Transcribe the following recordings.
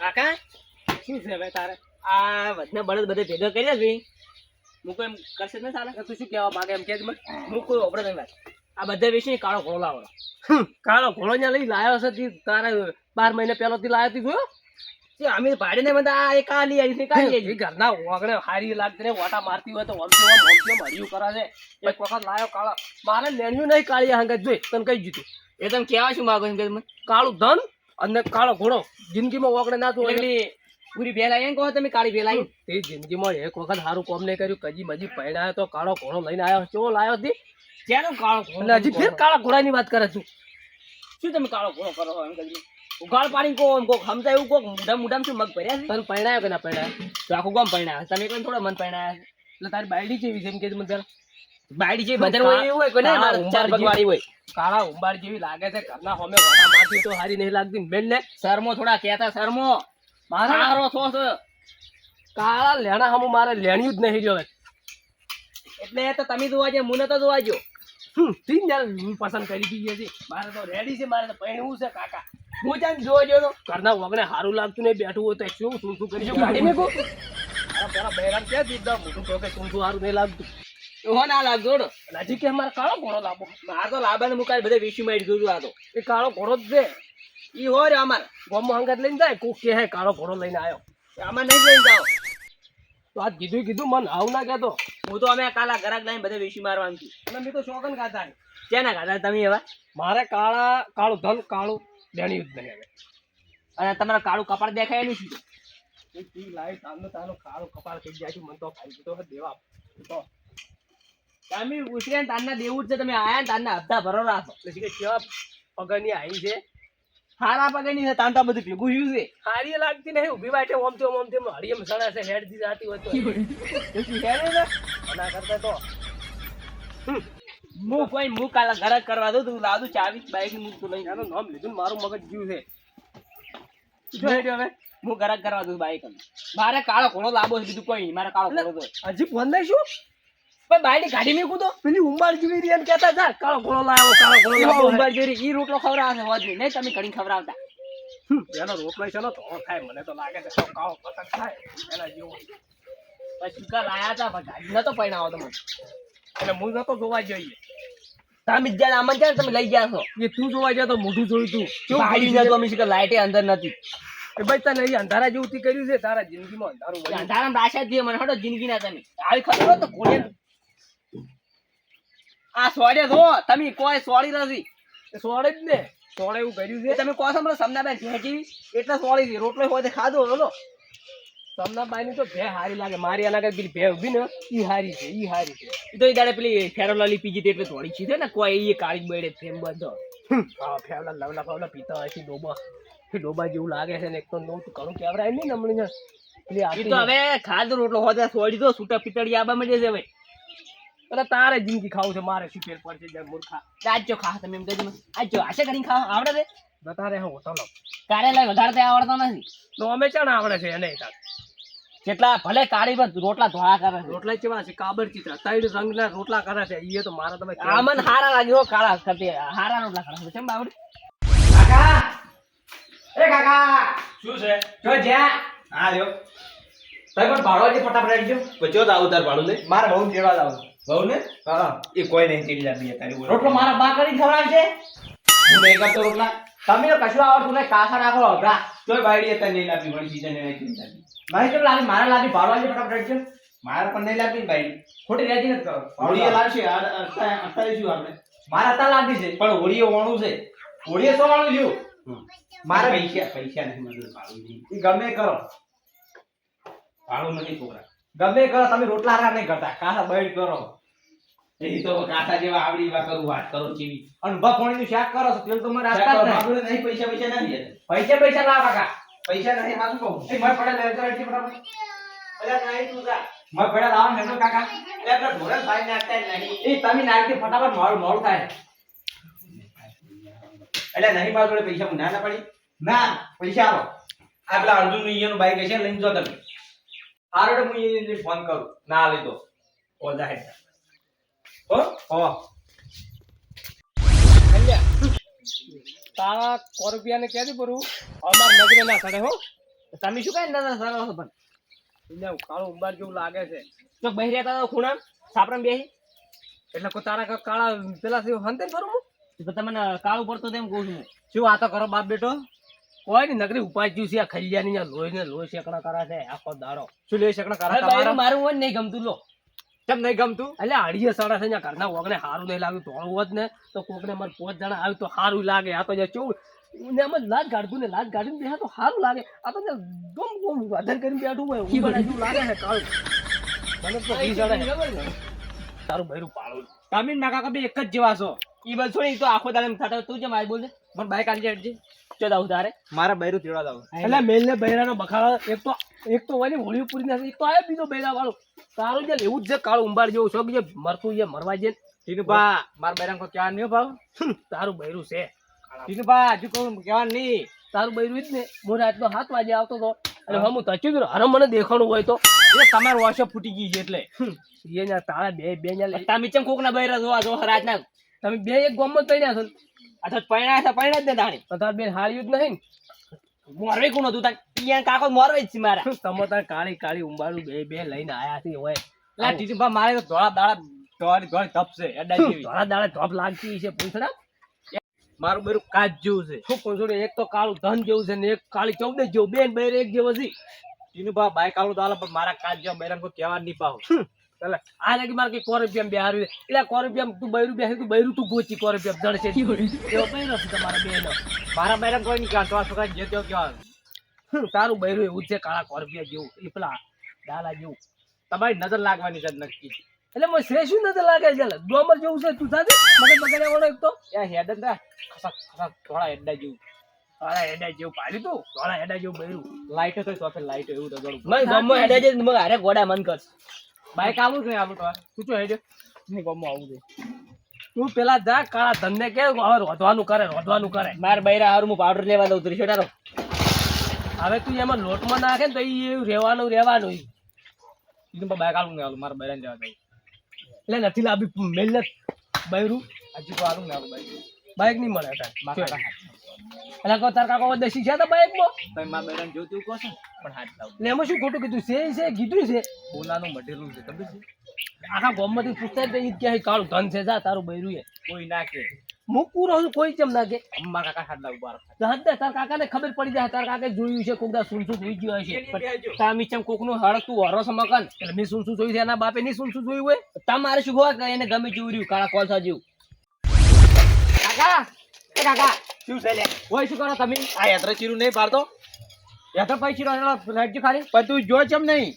કાકા શું છે હવે તારે? આ વધના બળદ બધે ભેગો કરી છે? હું કોઈ કરશે ને સાલા તું શું કહેવા માંગે એમ કે હું કોઈ ઓપડે નહીં આ બધા વિશે કાળો ઘોડો લાવો. કાળો ઘોડો ત્યાં લઈ લાયો છે તી તારા બાર મહિના પહેલો થી લાયો તી જોયો? અમે ભાડીને બધા આ એક આ લઈ આવી છે કાઢી આવી ઘરના ઓગણે હારી લાગતી ને ઓટા મારતી હોય તો ઓમથી ઓમ ઓમથી ઓમ હરિયું કરે છે. એક વખત લાયો કાળા. મારે નેણ્યું નહીં કાળી હંગત જોઈ તને કઈ જીતું એ તમે કહેવા શું માગો છો કે કાળું ધન અને કાળો ઘોડો જિંદગીમાં ઓગણે ના તું એટલે પૂરી ભેલા એમ કહો તમે કાળી ભેલા તે જિંદગીમાં એક વખત સારું કોમ નહીં કર્યું કજી મજી પહેણાયો તો કાળો ઘોડો લઈને આવ્યો ચો લાયો હતી ક્યાંનો કાળો ઘોડો? હજી ફેર કાળા ઘોડાની વાત કરે છું. શું તમે કાળો ઘોડો કરો એમ કરી ઉગાડ પાણી કો એમ કોક સમજાય એવું કોક મોઢા મોઢામાં શું મગ ભર્યા તને પહેણાયો કે ના પહેણાયો તો આખું ગામ પૈણા તમે કોઈ થોડા મન પહેણાયા એટલે તારી બાયડી જેવી જેમ કે મને જરા. બાયડી જે બધા હોય એવું હોય કાળા ચાર ઉંબાર પગ વાળી હોય. કાળા ઉંબાર જેવી લાગે છે. ઘરના હોમે વાટા મારતી તો હારી નહીં લાગતી મેલ ને શરમો થોડા કહેતા શરમો. મારા છો છો. કાળા લેણા હમું મારે લેણ્યું જ નહીં રહ્યો એટલે તો તમે જોવા જે મુને તો જોવા જો હમ, તીન યાર હું પસંદ કરી દીધી છે. મારે તો રેડી છે મારે તો પહેણવું છે કાકા. હું ત્યાં જોવા જો ઘરના વગને સારું લાગતું નહીં બેઠું હોય તો શું શું શું કરીશું? ગાડી મેં કહું પેલા બહેરાન ક્યાં દીધા મોટું કહો કે શું શું સારું નહીં લાગતું? એવો ના રો હજી કે મારે કાળો ઘોડો લાભો માર તો લાબાને મુકાય બધે વિશી મારી જોજો આ તો. એ કાળો ઘોડો જ છે. ઈ હોય રે અમાર. ગોમમાં હંગત લઈને જાય કોક કે હે કાળો ઘોડો લઈને આવ્યો આમાં નહીં લઈને જાઓ. તો આજ કીધું કીધું મન આવું ના કહેતો. હું તો અમે કાલા ગરાક લઈને બધે વિશી મારવાનું છું. અને મેં તો શોખન ખાતા ક્યાં ખાતા તમે એવા? મારે કાળા કાળું ધન કાળું લેણ્યું જ નહીં હવે. અને તમારા કાળું કપાળ દેખાય નહીં શું એ તી લાઈ તાનો તાનો કાળું કપાળ થઈ જાય છે મને તો ખાઈ છે દેવા તો તમે ઉછર્યા ને તારના દેવું જ છે. તમે આયા ને તારના હપ્તા ભરો રાખો. એટલે કે કેવા પગની આવી છે. હારા પગની છે તાન તો બધું ભેગું થયું છે. હારી લાગતી નહીં ઊભી વાટે ઓમ તેમ ઓમ તેમ હરિયમ સણા છે હેડ દી જાતી હોય તો. ને? મના કરતા તો. હું કોઈ હું કાલા ગરાક કરવા દઉં તું લાદુ ચાવી બાઈકની તું લઈ એનું નામ લીધું મારું મગજ ગયું છે. જો હેડ્યો હવે? હું ગરાક કરવા દઉં બાઈક. મારે કાળો ઘોડો લાંબો છે બીજું કોઈ નહીં મારે કાળો ઘોડો હજી ફોન નહીં શું પણ બાઈક ગાડી મેં કૂદો પેલી ઉંબાર જેવી રીન કહેતા જા કાળો ઘોડો લાવો કાળો ઘોડો લાવો લાવ્યો જેવી ઈ રોટલો ખવડાવે હોજ નહીં નહીં તમે ઘણી ખવડાવતા. એનો રોટલો છે ને તો થાય મને તો લાગે છે કાળો પતંગ થાય એના જેવો. પછી કા લાયા તા પણ ગાડી નતો પૈણાવો તમે એટલે હું નતો જોવા જોઈએ. તમે જ્યાં આમન ત્યાં તમે લઈ ગયા છો. એ તું જોવા જાય તો મોઢું જોયું તું. કેવું ગાડી નતું અમે શીખર લાઈટે અંદર નથી. એ ભાઈ તને એ અંધારા જેવું થી કર્યું છે તારા જિંદગીમાં અંધારું. અંધારામાં રાશા જ મને હટો જિંદગી ના તમે. આવી ખબર તો કોને આ સોડે જો તમે કોઈ સોડી નથી. સોડે જ ને. સોડે એવું કર્યું છે. તમે કહો છો મને સમનાબેન ભેજી એટલે સોડી છે. રોટલો હોય તો ખાધો બોલો સમનાબાઈ ની તો ભે હારી લાગે. મારી એના કરતા પેલી ભે ઊભી ને ઈ હારી છે ઈ હારી છે. એ તો એ દાડે પેલી ફેરોલાલી પીજી એટલે થોડી છે ને કોઈ એ કાળી બળે ફેમ બધો. હા ફેવલા લવલા ફાવલા પીતા હશે ડોબા. ડોબા જેવું લાગે છે ને એક તો નવું કરું કેવરાય નહીં ને હમણાં. એ તો હવે ખાધો રોટલો હોય તો સોડી દો છૂટા પીતળી આબા મળે છે હવે અરે તારે જિંદગી ખાવું છે મારે શું ફેર પડશે જાય મૂર્ખા. આજો ખા તમે એમ કહેજો આજો આશે કરીને ખાવા આવડે છે? બતારે હું ચાલો તારે લઈ વધારે તે આવડતો નથી. તો અમે ચણ આવડે છે એને તાર. કેટલા ભલે કાળી પર રોટલા ધોળા કરે છે. રોટલા કેવા છે કાબર ચિત્ર ત્રણ રંગના રોટલા કરે છે ઈ તો મારા તમે આમન હારા લાગે હો કાળા કરતી. હારા રોટલા કરે છે બાવડી? કાકા! એ કાકા! શું છે? જો જ્યાં. હા જો. તમે પણ ભાડો આજે ફટાફટ આવજો બચ્યો તો આવું તાર ભાડું ને મારે બહુ તેડવા લાવું. ને હા એ કોઈ નહીં તેડી લાવી તારી રોટલો મારા બા કરીને ખવડાવશે? હું નહીં કરતો રોટલા. તમે તો કશું આવડતું નહીં કાસા નાખો અઘરા તોય બાયડી તને નહીં લાવી વળી સીધા ને નાખી દીધી. મારે કેમ લાવી? મારે લાવી ભાડો આજે ફટાફટ આવજો મારે પણ નહીં લાવી બાયડી. ખોટી રેજી નથી કરો. હોળીએ લાવશે અત્યારે શું આપણે. મારા તા લાવી છે. પણ હોળીએ વાણું છે. હોળીએ સો વાળું લ્યો. મારે પૈસા પૈસા નહીં મજૂર ભાડું નહીં. ગમે કરો. ભાડું નથી છોકરા. ગમે કરો તમે રોટલા નહીં કરતા. કાસા બૈડ કરો. એ તો કાકા જેવા આવડી એવા કરું વાત કરો કેવી અને ભપોણીનું શાક કરો તેલ તો મને આપતા જ નહીં. પૈસા પૈસા નથી પૈસા પૈસા લાવ કાકા. પૈસા નથી મારું કહું. એ મય પડે લે તો એટલી અલ્યા નહીં તું જા. મય પડે લાવો ને કાકા. એટલે આપણે ઢોરણ ભાઈ નાખતા નહીં. એ તમે નાખી ફટાફટ મોડું મોડું થાય. એટલે નહીં મારા જોડે પૈસા ના ના પડી. ના પૈસા આવો આ પેલા અર્જુનનું બાઈક હશે લઈને જો તમે. આ રોડે હું ફોન કરું. ના લીધો તો. ઓ જાહેર હો હો તારા સો રૂપિયા ને ક્યાંથી ભરું અમાર નજરે ના સડે હો તમે શું કઈ ના સરો છો પણ એટલે કાળો ઉંબાર જેવું લાગે છે તો બહી રહેતા ખૂણા સાપરામ બેહી એટલે કો તારા કાળા પેલા થી હંતે કરું હું તમને કાળું પડતો તેમ કહું છું શું વાતો કરો બાપ બેટો કોઈ ની નગરી ઉપાય જ્યું છે આ ખૈયાની લોહી ને લોહી શેકણા કરા છે આખો દારો શું લઈ શેકડા કરા મારું હોય ને નહીં ગમતું, લો. કેમ નહીં ગમતું? એટલે અડીએ સાડા છે ઘરના વગને સારું નહીં લાગ્યું ધોળું હોત ને તો કોકને મારે પાંચ જણા આવ્યું તો સારું લાગે. આ તો જે ને એમ જ લાજ કાઢતું ને લાજ કાઢીને બેહે તો સારું લાગે. આ તો ગમ ગમ વધાર કરીને બેઠું હોય ઊભા જેવું લાગે છે કાળું. મને તો ઘી ચડે. તારું ભૈરું પાડું. તમે ને કાકા બે એક જ જેવા છો. ઈ બસ છોડી તો આખો દાડે એમ તું જે મારી બોલ મને બાઈક આલી જાય હેડજી. ચો દાવ તારે? મારા બૈરું તેડવા જાવ એટલે મેલ ને બૈરાનો બખાડો. એક તો એક તો હોય ને હોળી પૂરી નથી એક તો આયો બીજો બૈરા વાળો તારું જે લેવું જ છે કાળું ઉંબાડ જેવું છો જે મરતું જે મરવા જે ટીનુભા માર બૈરામ કો કહેવાનું નહીં ભાવ. તારું બૈરું છે. ટીનુભા હજુ કહું કહેવાનું નહીં. તારું બૈરું જ ને હું રાતનો સાત વાગે આવતો હતો અને હું. તચ્યું હતું અરે મને દેખાણું હોય તો. એ તમારું વોશો ફૂટી ગઈ છે એટલે. એ ના તારા બે બે ના તમે ચમ કોક ના બૈરા જોવા જો રાત ના તમે બે એક ગોમત પડ્યા છો. અથવા પૈણા છે પૈણા જ ને તાણી. તારા બે હાળ્યું જ નહીં મોરવે કોણ હતું? તાર ઈયાન કાકો મોરવે જ છે મારા. તમે તાર કાળી કાળી ઉંબાડું બે બે લઈને આયા છે હોય એટલે ટીનુભા મારે તો ધોળા દાડા ધોળી ધોળી તપશે એડા જેવી. ધોળા દાળા ધોપ લાગતી છે પૂછડા મારું બેરું કાચ જેવું છે. શું પૂછડું એક તો કાળું ધન જેવું છે ને એક કાળી ચૌદ જેવું બેન બેર એક જેવો છે. ટીનુભા બાઈક આલું તો પણ મારા કાચ જેવા બૈરાને કોઈ કહેવાનું નહીં પાવ એટલે આ લાગી મારે કે કો રૂપિયા બે હારું એટલે કો તું બૈરું બેસે તું બૈરું તું ગોચી કો જડશે એવો બૈરો છે તમારા બેનો. મારા બૈરાને કોઈ નહીં કહેવાનું આ છોકરા જે તેઓ કહેવાનું તારું બૈરું એવું છે કાળા કોરપિયા જેવું? એ પેલા ડાલા જેવું. તમારી નજર લાગવાની છે નક્કી. એટલે મને શ્રેષ્ઠ નથી લાગે છે? ડોમર જેવું છે તું સાથે? મગજ બગાડ્યા વાળો એક તો. એ હેડ જ ખસક ખસક થોડા હેડા જેવું. થોડા હેડા જેવું પાડ્યું તું? ધોળા હેડા જેવું બૈરું. લાઈટો તો લાઈટો એવું રગડું નહીં ગમો હેડા જેવું મગ હારે ગોડા મન કર બાઈક આવું કે આવું તમારે તું શું હેડ્યો? નહીં ગમો આવું છે તું પેલા જા કાળા ધંધે કે હવે રોધવાનું કરે રોધવાનું કરે. માર બૈરા હારું હું પાવડર લેવા દઉં ત્રીસો ટારો હવે તું એમાં લોટમાં નાખે ને તો એ એવું રહેવાનું રહેવાનું. ટીનું બાઈક આલું ને આલું મારા બૈરાને જવા દઉં એટલે નથી લાવી મહેનત બૈરું હજી તો આલું ને આલું બાઈક. બાઈક નહીં મળે મારા એટલે કહો તાર કાકો દેશી છે તો બાઈકમાં તમે મારા બૈરાને જોતું એવું કહો છો પણ હાથ લાવ. લે એમાં શું ખોટું કીધું? છે છે કીધું છે. સોનાનું મઢેલું છે ખબર છે? આખા ગોમમાંથી પૂછતા જ ઈ કે કાળું ધન છે જા તારું બૈરું એ. કોઈ ના કે મૂકવું રહું કોઈ કેમ ના કે અમ્મા કાકા હાથ લાવ બાર તો દે તાર કાકાને ખબર પડી જાય તાર કાકે જોયું છે કોક સુનસુ જોઈ ગયું હશે. તામી ચમ કોકનું હળકતું વરો સમકન એટલે મેં સુનસુ શું જોયું છે એના બાપે ની સુનસુ જોયું હોય? તમારે શું હોય એને ગમે જેવું રહ્યું કાળા કોલસા જેવું. કાકા! એ કાકા શું છે લે? ઓય શું કરો તમે? આ યાત્રા ચીરું નહીં પાડતો? યાત્રા પછી ચીરો લાઈટ ખાલી. પણ તું જો ચમ નહીં.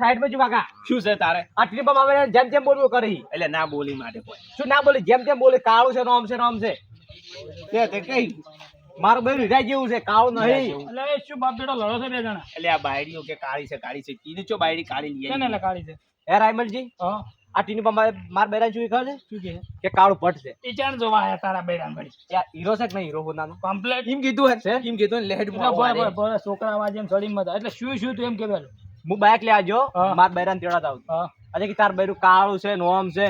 સાઈડમાં કાકા? શું છે તારે? આ ટ્રીપમાં આવે જેમ જેમ બોલવું કરી. એટલે ના બોલી માટે કોઈ. શું ના બોલી? જેમ તેમ બોલે કાળું છે નોમ છે નોમ છે. તે તે કઈ? મારું બેન હીરા જેવું છે કાળું નહીં. એટલે શું બાપ બેટો લડો છે બે જણા? એટલે આ બાયડીઓ કે કાળી છે કાળી છે. કીને ચો બાયડી કાળી છે? હે રાયમલજી? હા. આ ટીની પર મારે બેરાન શું ખબર શું કે કે કાળું પટ છે. એ ચાણ જોવા આયા તારા બેરાન ઘડી યાર હીરો છે કે નહીં હીરો હોનાનો કમ્પ્લેટ એમ કીધું હે એમ કીધું લેહેડ દે. છોકરા આવા જેમ સડી મત એટલે શું શું તું એમ કેવેલું હું બાઇક લે આજો માર બેરાન તેડા જાવ અરે કે તાર બેરું કાળું છે નોમ છે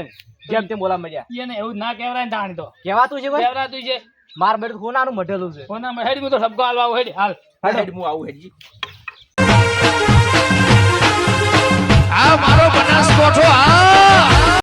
જેમ તેમ બોલા મજા એને એવું ના કહેવાય ને તાણી તો. કેવાતું છે ભાઈ કહેવરાતું છે. માર બેરું હોનાનું મઢેલું છે. કોના હેડી હું તો સબકો હાલવા આવું હાલ. હેડ. હું આવું હેડજી આ મારો બનાસકોઠો આ!